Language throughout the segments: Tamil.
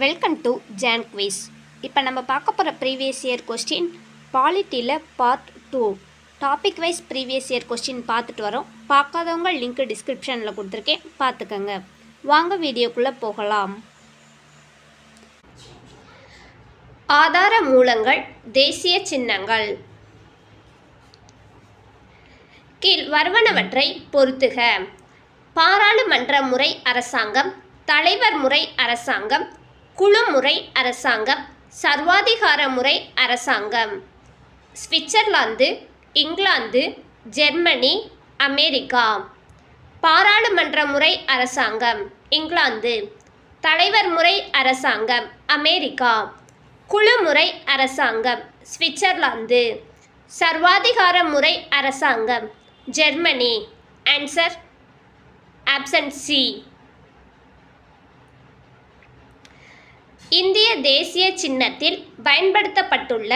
வெல்கம் டு ஜான் குவிஸ் இப்போ நம்ம பார்க்க போகிற previous year question பாலிட்டியில் part two topic wise previous year question பார்த்துட்டு வரோம். பார்க்காதவங்க லிங்க் டிஸ்கிரிப்ஷனில் கொடுத்துருக்கேன். பார்த்துக்கங்க. வாங்க வீடியோக்குள்ளே போகலாம். ஆதார மூலங்கள் தேசிய சின்னங்கள். கீழ் வருவனவற்றை பொறுத்துக. பாராளுமன்ற முறை அரசாங்கம் தலைவர் முறை அரசாங்கம் குழுமுறை அரசாங்கம் சர்வாதிகார முறை அரசாங்கம். Switzerland England Germany America. பாராளுமன்ற முறை அரசாங்கம் இங்கிலாந்து. தலைவர் முறை அரசாங்கம் அமெரிக்கா. குழுமுறை அரசாங்கம் சுவிட்சர்லாந்து. சர்வாதிகார முறை அரசாங்கம் ஜெர்மனி. ஆன்சர் ஆப்சன்ட் சி இந்திய தேசிய சின்னத்தில் பயன்படுத்தப்பட்டுள்ள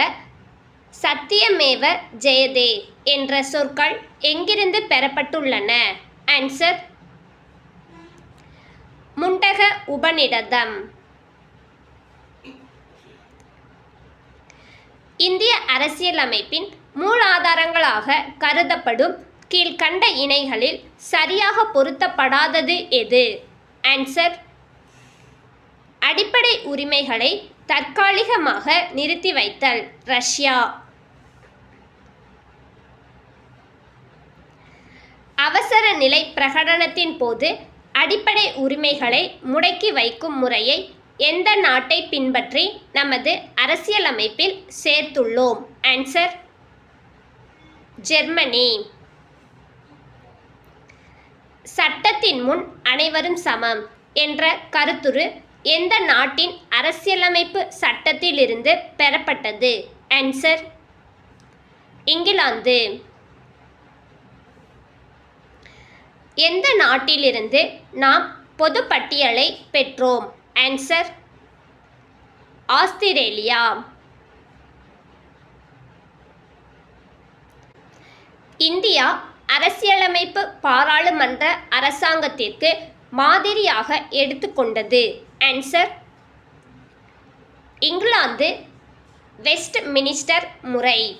சத்தியமேவ ஜெயதே என்ற சொற்கள் எங்கிருந்து பெறப்பட்டுள்ளன? ஆன்சர் முண்டக உபநிடதம். இந்திய அரசியலமைப்பின் மூலாதாரங்களாக கருதப்படும் கீழ்கண்ட இணைகளில் சரியாக பொருத்தப்படாதது எது? ஆன்சர் அடிப்படை உரிமைகளை தற்காலிகமாக நிறுத்தி வைத்தல். ரஷ்யா. அவசர நிலை பிரகடனத்தின் போது அடிப்படை உரிமைகளை முடக்கி வைக்கும் முறையை எந்த நாட்டை பின்பற்றி நமது அரசியலமைப்பில் சேர்த்துள்ளோம்? Answer Germany. சட்டத்தின் முன் அனைவரும் சமம் என்ற கருத்துரு எந்த நாட்டின் அரசியலமைப்பு சட்டத்திலிருந்து பெறப்பட்டது? Answer England. எந்த நாட்டிலிருந்து நாம் பொதுப்பட்டியலை பெற்றோம்? Answer Australia. இந்தியா அரசியலமைப்பு பாராளுமன்ற அரசாங்கத்திற்கு மாதிரியாக எடுத்துக்கொண்டது. ஆன்சர் இங்கிலாந்து வெஸ்ட் மினிஸ்டர் முறை.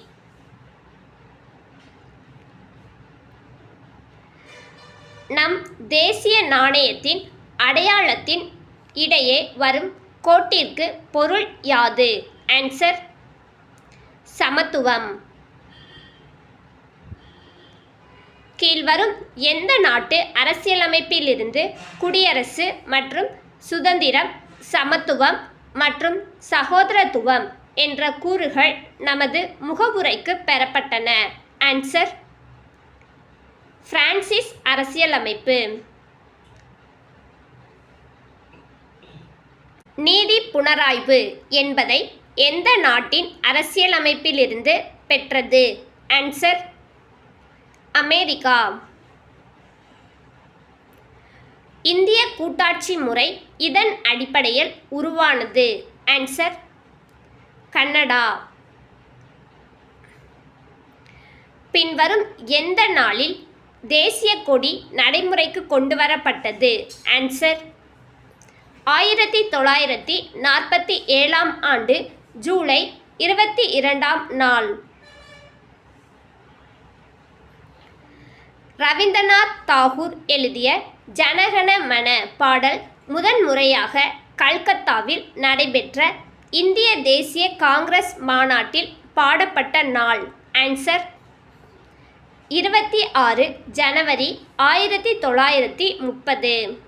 நம் தேசிய நாணயத்தின் அடையாளத்தின் இடையே வரும் கோட்டிற்கு பொருள் யாது? ஆன்சர் சமத்துவம். கீழ்வரும் எந்த நாட்டு அரசியலமைப்பிலிருந்து குடியரசு மற்றும் சுதந்திரம் சமத்துவம் மற்றும் சகோதரத்துவம் என்ற கூறுகள் நமது முகவுரைக்கு பெறப்பட்டன. ஆன்சர் பிரான்சிஸ் அரசியலமைப்பு. நீதி புனராய்வு என்பதை எந்த நாட்டின் அரசியலமைப்பிலிருந்து பெற்றது? Answer America. இந்திய கூட்டாட்சி முறை இதன் அடிப்படையில் உருவானது. Answer Canada. பின்வரும் எந்த நாளில் தேசிய கொடி நடைமுறைக்கு கொண்டு வரப்பட்டது ஆன்சர் ஆயிரத்தி தொள்ளாயிரத்தி நாற்பத்தி ஏழாம் ஆண்டு ஜூலை இருபத்தி இரண்டாம் நாள். ரவீந்திரநாத் தாகூர் எழுதிய ஜனகண மன பாடல் முதன்முறையாக கல்கத்தாவில் நடைபெற்ற இந்திய தேசிய காங்கிரஸ் மாநாட்டில் பாடப்பட்ட நாள். ஆன்சர் இருபத்தி ஆறு ஜனவரி ஆயிரத்தி தொள்ளாயிரத்தி முப்பது.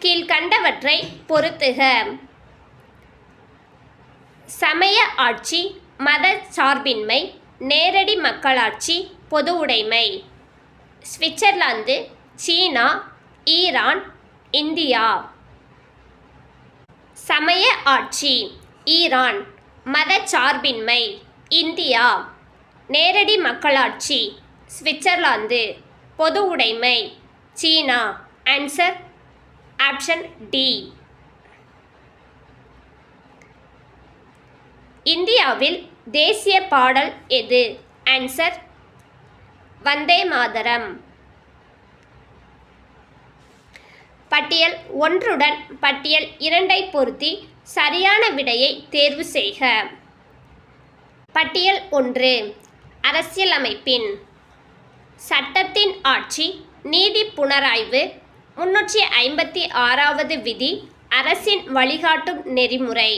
கீழ்கண்டவற்றை பொறுத்துக. சமய ஆட்சி மத சார்பின்மை நேரடி மக்களாட்சி பொது உடைமை. Switzerland China Iran India. சமய ஆட்சி ஈரான். மத சார்பின்மை இந்தியா. நேரடி மக்களாட்சி சுவிட்சர்லாந்து. பொது உடைமை சீனா. Answer option D. இந்தியாவில் தேசிய பாடல் எது? ஆன்சர் வந்தே மாதரம். பட்டியல் ஒன்றுடன் பட்டியல் இரண்டை பொருத்தி சரியான விடையை தேர்வு செய்க. பட்டியல் ஒன்று. அரசியலமைப்பின் சட்டத்தின் ஆட்சி நீதி புனராய்வு முன்னூற்றி ஐம்பத்தி ஆறாவது விதி அரசின் வழிகாட்டும் நெறிமுறை.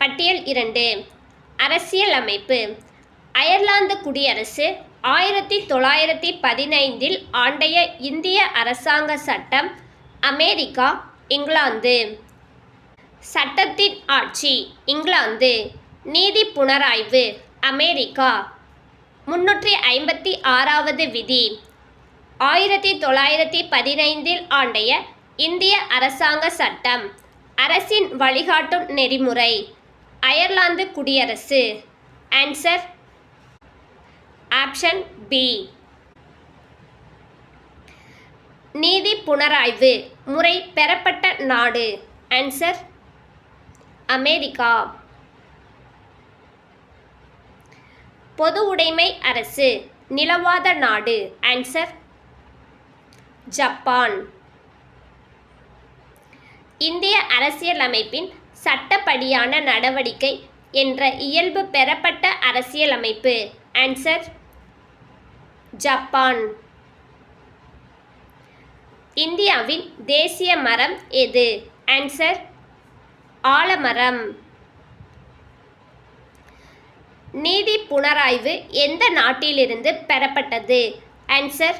பட்டியல் இரண்டு. அரசியலமைப்பு அயர்லாந்து குடியரசு ஆயிரத்தி தொள்ளாயிரத்தி பதினைந்தில் ஆண்டைய இந்திய அரசாங்க சட்டம் அமெரிக்கா இங்கிலாந்து. சட்டத்தின் ஆட்சி இங்கிலாந்து. நீதி புனராய்வு அமெரிக்கா. முன்னூற்றி ஐம்பத்தி ஆறாவது விதி. ஆயிரத்தி தொள்ளாயிரத்தி பதினைந்தில் ஆண்டைய இந்திய அரசாங்க சட்டம் அரசின் வழிகாட்டும் நெறிமுறை. அயர்லாந்து குடியரசு. ஆன்சர் ஆப்ஷன் பி நீதி புனராய்வு முறை பெறப்பட்ட நாடு. Answer America. பொது உடைமை அரசு நிலவாத நாடு. Answer Japan. இந்திய அரசியலமைப்பின் சட்டப்படியான நடவடிக்கை என்ற இயல்பு பெறப்பட்ட அரசியலமைப்பு. Answer Japan. இந்தியாவின் தேசிய மரம் எது? ஆன்சர் ஆலமரம். நீதி புனராய்வு எந்த நாட்டிலிருந்து பெறப்பட்டது? Answer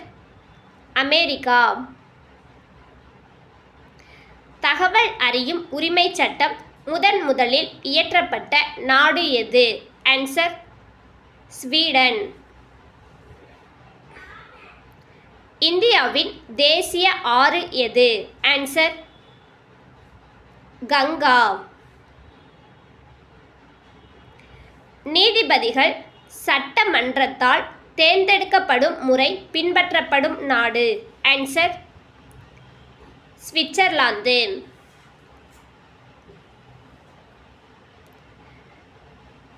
America. தகவல் அறியும் உரிமை சட்டம் முதன் முதலில் இயற்றப்பட்ட நாடு எது? Answer Sweden. இந்தியாவின் தேசிய ஆறு எது? ஆன்சர் கங்கா. நீதிபதிகள் சட்டமன்றத்தால் தேர்ந்தெடுக்கப்படும் முறை பின்பற்றப்படும் நாடு. Answer Switzerland.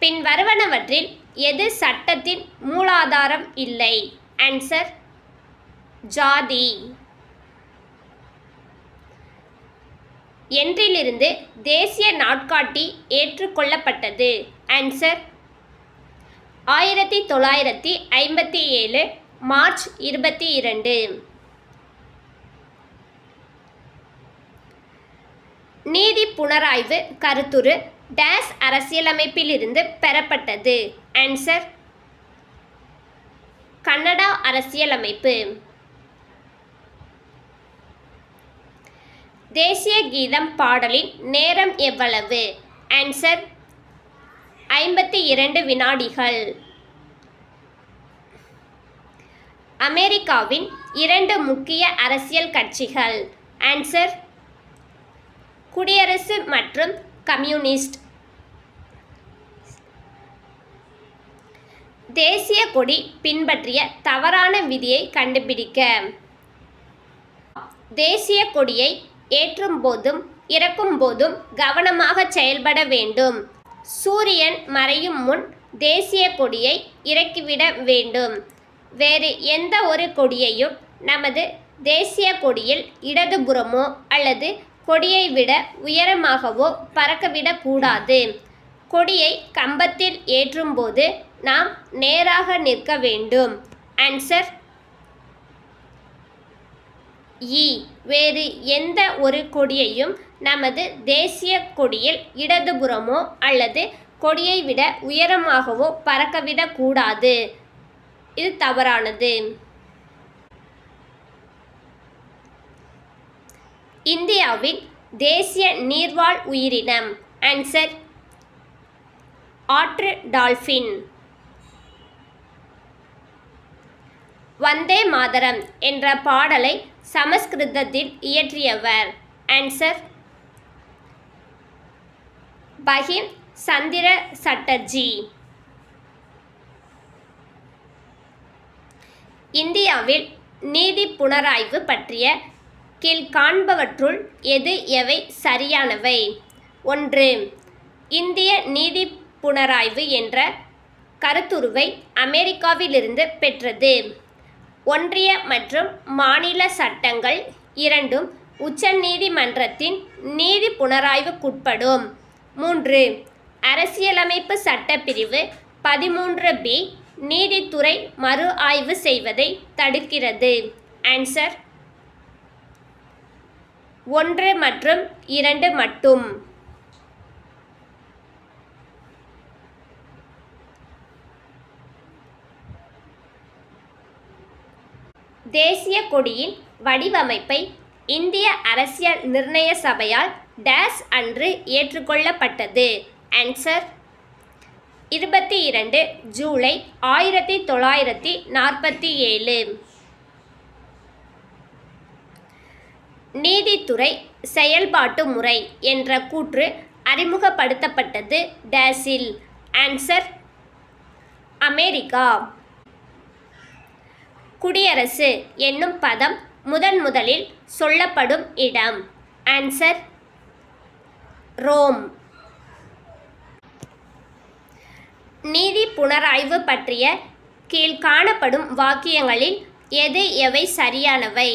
பின்வருவனவற்றில் எது சட்டத்தின் மூலாதாரம் இல்லை? ஆன்சர் ஜாதி. என்றிலிருந்து தேசிய நாட்காட்டி ஏற்றுக்கொள்ளப்பட்டது. ஆன்சர் ஆயிரத்தி தொள்ளாயிரத்தி ஐம்பத்தி ஏழு மார்ச் இருபத்தி இரண்டு. நீதி புனராய்வு கருத்துரு டேஸ் அரசியலமைப்பிலிருந்து பெறப்பட்டது. ஆன்சர் கன்னடா அரசியலமைப்பு. தேசிய கீதம் பாடலின் நேரம் எவ்வளவு? ஆன்சர் ஐம்பத்தி இரண்டு வினாடிகள். அமெரிக்காவின் இரண்டு முக்கிய அரசியல் கட்சிகள். ஆன்சர் குடியரசு மற்றும் கம்யூனிஸ்ட். தேசிய கொடி பின்பற்றிய தவறான விதியை கண்டுபிடிக்க. தேசிய கொடியை ஏற்றும் போதும் இறக்கும் போதும் கவனமாக செயல்பட வேண்டும். சூரியன் மறையும் முன் தேசிய கொடியை இறக்கிவிட வேண்டும். வேறு எந்த ஒரு கொடியையும் நமது தேசிய கொடியில் இடதுபுறமோ அல்லது கொடியை விட உயரமாகவோ பறக்கவிடக்கூடாது. கொடியை கம்பத்தில் ஏற்றும்போது நாம் நேராக நிற்க வேண்டும். ஆன்சர் இ. வேறு எந்த ஒரு கொடியையும் நமது தேசிய கொடியில் இடதுபுறமோ அல்லது கொடியை விட உயரமாகவோ பறக்கவிடக்கூடாது இது தவறானது. இந்தியாவின் தேசிய நீர்வாழ் உயிரினம். ஆன்சர் ஆற்று டால்ஃபின் வந்தே மாதரம் என்ற பாடலை சமஸ்கிருதத்தில் இயற்றியவர். ஆன்சர் பஹிம் சந்திர சட்டர்ஜி. இந்தியாவில் நீதி புனராய்வு பற்றிய கீழ்காண்பவற்றுள் எது எவை சரியானவை? ஒன்று இந்திய நீதி புனராய்வு என்ற கருத்துருவை அமெரிக்காவிலிருந்து பெற்றது. ஒன்றிய மற்றும் மாநில சட்டங்கள் இரண்டும் உச்சநீதிமன்றத்தின் நீதி புனராய்வுக்குட்படும். மூன்று அரசியலமைப்பு சட்டப்பிரிவு பதிமூன்று பி நீதித்துறை மறு ஆய்வு செய்வதை தடுக்கிறது. ஆன்சர் ஒன்று மற்றும் இரண்டு மட்டும். தேசிய கொடியின் வடிவமைப்பை இந்திய அரசியல் நிர்ணய சபையால் டேஸ் அன்று ஏற்றுக்கொள்ளப்பட்டது. ஆன்சர் இருபத்தி இரண்டு ஜூலை ஆயிரத்தி தொள்ளாயிரத்தி நாற்பத்தி ஏழு. நீதித்துறை செயல்பாட்டு முறை என்ற கூற்று அறிமுகப்படுத்தப்பட்டது டேஸில். Answer America. குடியரசு என்னும் பதம் முதன் முதலில் சொல்லப்படும் இடம். ஆன்சர் ரோம் நீதி புனராய்வு பற்றிய கீழ் காணப்படும் வாக்கியங்களில் எது எவை சரியானவை?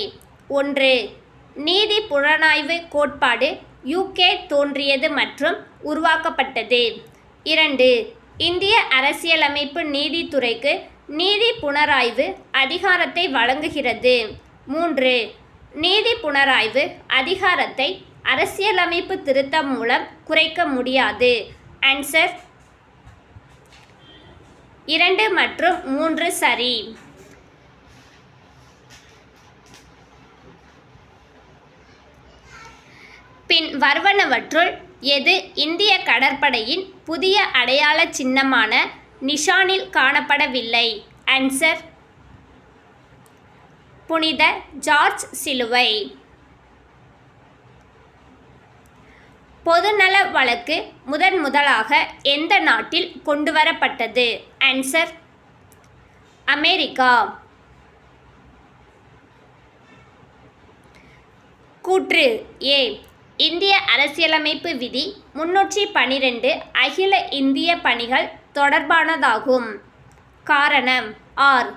ஒன்று நீதி புலனாய்வு கோட்பாடு யூகே தோன்றியது மற்றும் உருவாக்கப்பட்டது. இரண்டு இந்திய அரசியலமைப்பு நீதித்துறைக்கு நீதி புனராய்வு அதிகாரத்தை வழங்குகிறது. மூன்று நீதி புனராய்வு அதிகாரத்தை அரசியலமைப்பு திருத்தம் மூலம் குறைக்க முடியாது. ஆன்சர் இரண்டு மற்றும் மூன்று சரி. பின் வருவனவற்றுள் எது இந்திய கடற்படையின் புதிய அடையாள சின்னமான நிஷானில் காணப்படவில்லை. ஆன்சர் புனித ஜார்ஜ் சிலுவை. பொதுநல வழக்கு முதன் முதலாக எந்த நாட்டில் கொண்டுவரப்பட்டது? Answer America. கூற்று ஏ. இந்திய அரசியலமைப்பு விதி முன்னூற்றி பனிரெண்டு அகில இந்திய பணிகள் தொடர்பானதாகும். காரணம் ஆர்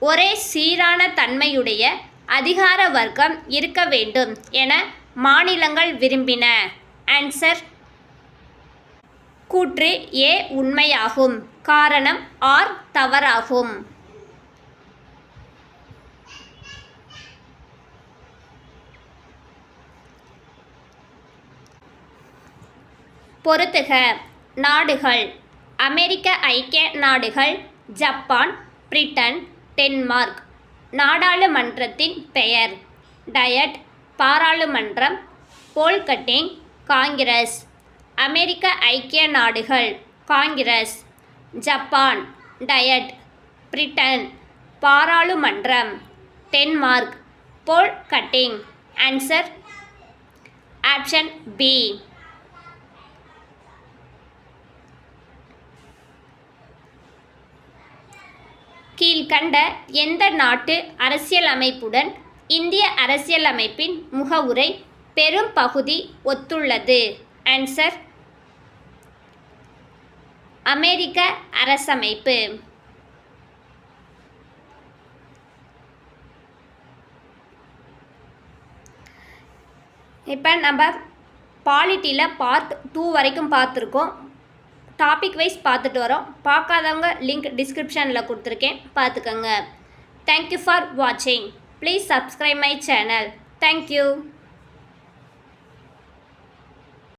ஒரே சீரான தன்மையுடைய அதிகார வர்க்கம் இருக்க வேண்டும் என மாநிலங்கள் விரும்பின. ஆன்சர் கூற்று ஏ உண்மையாகும். காரணம் ஆர் தவறாகும். பொறுத்துக. நாடுகள். அமெரிக்க ஐக்கிய நாடுகள் ஜப்பான் பிரிட்டன் டென்மார்க். நாடாளுமன்றத்தின் பெயர். டயட் பாராளுமன்றம் போல்கட்டிங் காங்கிரஸ். அமெரிக்க ஐக்கிய நாடுகள் காங்கிரஸ். ஜப்பான் டயட் பிரிட்டன் பாராளுமன்றம். Denmark Folketing answer option B. கீழ்கண்ட எந்த நாட்டு அரசியலமைப்புடன் இந்திய அரசியலமைப்பின் முகவுரை பெரும் பகுதி ஒத்துள்ளது? ஆன்சர் அமெரிக்க அரசமைப்பு. இப்போ நம்ம பாலிட்டியில் பார்ட் டூ வரைக்கும் பார்த்துருக்கோம். டாபிக் வைஸ் பார்த்துட்டு வரோம். பார்க்காதவங்க லிங்க் டிஸ்கிரிப்ஷனில் கொடுத்துருக்கேன். பார்த்துக்கோங்க. தேங்க்யூ ஃபார் வாட்சிங் please subscribe my channel thank you